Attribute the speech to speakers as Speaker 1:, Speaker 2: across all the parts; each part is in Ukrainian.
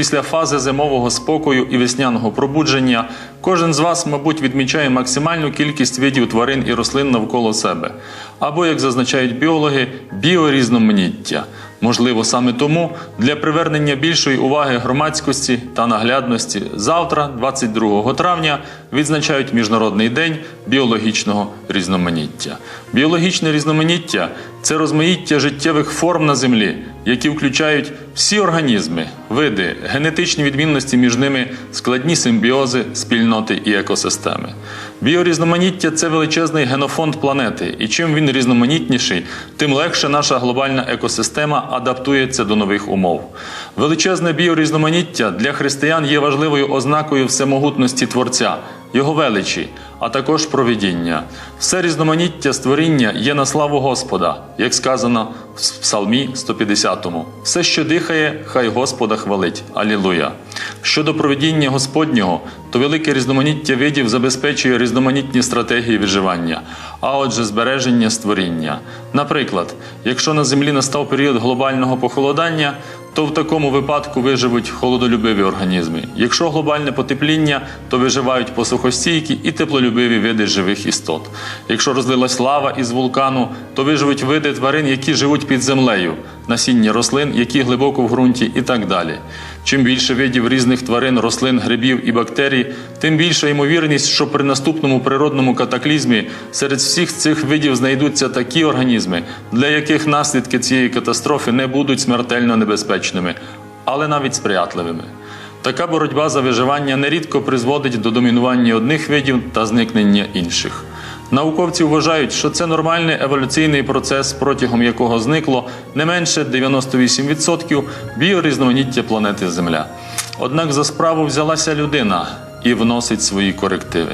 Speaker 1: Після фази зимового спокою і весняного пробудження кожен з вас, мабуть, відмічає максимальну кількість видів тварин і рослин навколо себе, або, як зазначають біологи, біорізноманіття. Можливо, саме тому для привернення більшої уваги громадськості та наглядності завтра, 22 травня, відзначають Міжнародний день біологічного різноманіття. Біологічне різноманіття це розмаїття життєвих форм на землі, які включають всі організми, види, генетичні відмінності між ними, складні симбіози, спільноти і екосистеми. Біорізноманіття це величезний генофонд планети, і чим він різноманітніший, тим легше наша глобальна екосистема адаптується до нових умов. Величезне біорізноманіття для християн є важливою ознакою всемогутності Творця, його величі, а також провидіння. Все різноманіття створіння є на славу Господа, як сказано в Псалмі 150. Все, що дихає, хай Господа хвалить. Алілуя. Щодо провидіння Господнього, то велике різноманіття видів забезпечує різноманітні стратегії виживання, а отже, збереження створіння. Наприклад, якщо на землі настав період глобального похолодання, то в такому випадку виживуть холодолюбиві організми. Якщо глобальне потепління, то виживають посухостійкі і теплолюбиві види живих істот. Якщо розлилась лава із вулкану, то виживуть види тварин, які живуть під землею, насіння рослин, які глибоко в ґрунті, і так далі. Чим більше видів різних тварин, рослин, грибів і бактерій, тим більша ймовірність, що при наступному природному катаклізмі серед всіх цих видів знайдуться такі організми, для яких наслідки цієї катастрофи не будуть смертельно небезпечними, але навіть сприятливими. Така боротьба за виживання нерідко призводить до домінування одних видів та зникнення інших. Науковці вважають, що це нормальний еволюційний процес, протягом якого зникло не менше 98% біорізноманіття планети Земля. Однак за справу взялася людина і вносить свої корективи.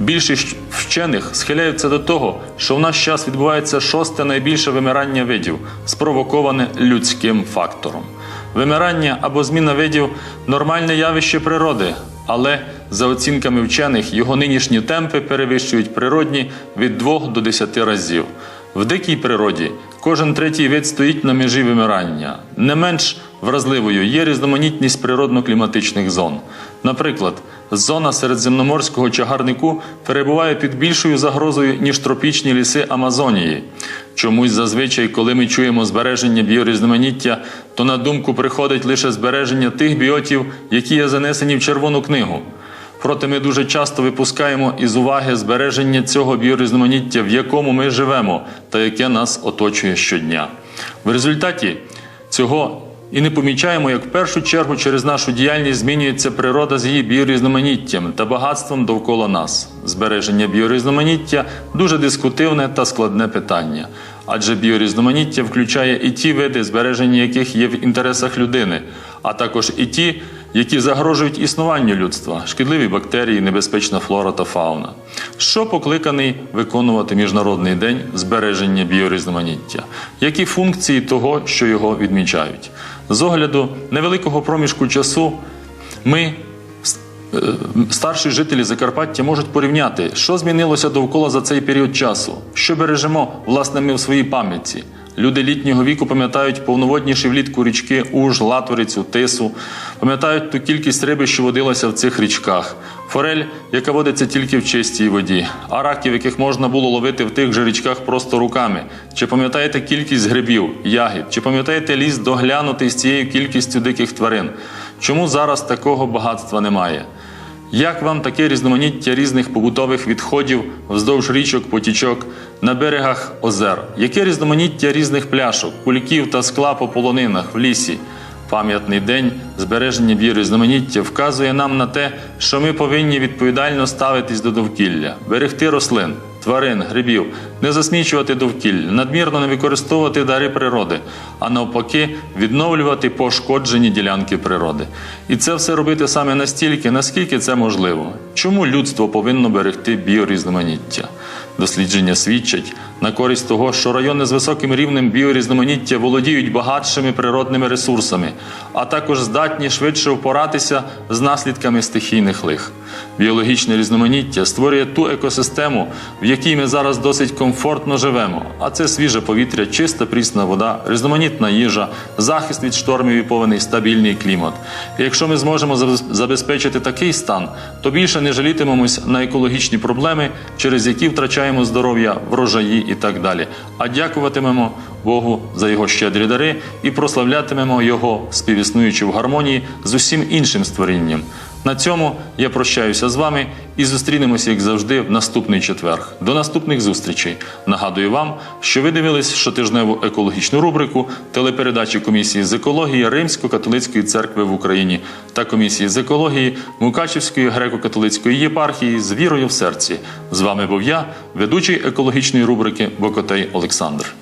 Speaker 1: Більшість вчених схиляються до того, що в наш час відбувається шосте найбільше вимирання видів, спровоковане людським фактором. Вимирання або зміна видів нормальне явище природи, але за оцінками вчених його нинішні темпи перевищують природні від 2 до 10 разів. В дикій природі кожен третій вид стоїть на межі вимирання. Не менш вразливою є різноманітність природно-кліматичних зон. Наприклад, зона середземноморського чагарнику перебуває під більшою загрозою, ніж тропічні ліси Амазонії. Чомусь зазвичай, коли ми чуємо збереження біорізноманіття, то на думку приходить лише збереження тих біотів, які є занесені в червону книгу. Проте ми дуже часто випускаємо із уваги збереження цього біорізноманіття, в якому ми живемо та яке нас оточує щодня. В результаті цього і не помічаємо, як в першу чергу через нашу діяльність змінюється природа з її біорізноманіттям та багатством довкола нас. Збереження біорізноманіття дуже дискутивне та складне питання, адже біорізноманіття включає і ті види, збереження яких є в інтересах людини, а також і ті, які загрожують існуванню людства, шкідливі бактерії, небезпечна флора та фауна, що покликаний виконувати Міжнародний день збереження біорізноманіття, які функції того, що його відмічають. З огляду невеликого проміжку часу ми. Е, Старші жителі Закарпаття можуть порівняти, що змінилося довкола за цей період часу, що бережемо власне ми в своїй пам'яті. Люди літнього віку пам'ятають повноводніші влітку річки Уж, Латворицю, Тису, пам'ятають ту кількість риби, що водилася в цих річках, форель, яка водиться тільки в чистій воді, а раків, яких можна було ловити в тих же річках просто руками. Чи пам'ятаєте кількість грибів, ягід? Чи пам'ятаєте ліс доглянутий з цією кількістю диких тварин? Чому зараз такого багатства немає? Як вам таке різноманіття різних побутових відходів вздовж річок, потічок, на берегах озер? Яке різноманіття різних пляшок, кульків та скла по полонинах в лісі? Пам'ятний день збереження біорізноманіття вказує нам на те, що ми повинні відповідально ставитись до довкілля, берегти рослин, тварин, грибів, не засмічувати довкілля, надмірно не використовувати дари природи, а навпаки, відновлювати пошкоджені ділянки природи. І це все робити саме настільки, наскільки це можливо. Чому людство повинно берегти біорізноманіття? Дослідження свідчать на користь того, що райони з високим рівнем біорізноманіття володіють багатшими природними ресурсами, а також здатні швидше впоратися з наслідками стихійних лих. Біологічне різноманіття створює ту екосистему, в якій ми зараз досить комфортно живемо. А це свіже повітря, чиста прісна вода, різноманітна їжа, захист від штормів і повний стабільний клімат. І якщо ми зможемо забезпечити такий стан, то більше не жалітимемось на екологічні проблеми, через які втрачаємо здоров'я, врожаї і так далі. А дякуватимемо Богу за його щедрі дари і прославлятимемо його, співіснуючи в гармонії з усім іншим створінням. На цьому я прощаюся з вами і зустрінемося, як завжди, в наступний четверг. До наступних зустрічей. Нагадую вам, що ви дивились щотижневу екологічну рубрику телепередачі комісії з екології Римсько-католицької церкви в Україні та комісії з екології Мукачівської греко-католицької єпархії з вірою в серці. З вами був я, ведучий екологічної рубрики Бокотей Олександр.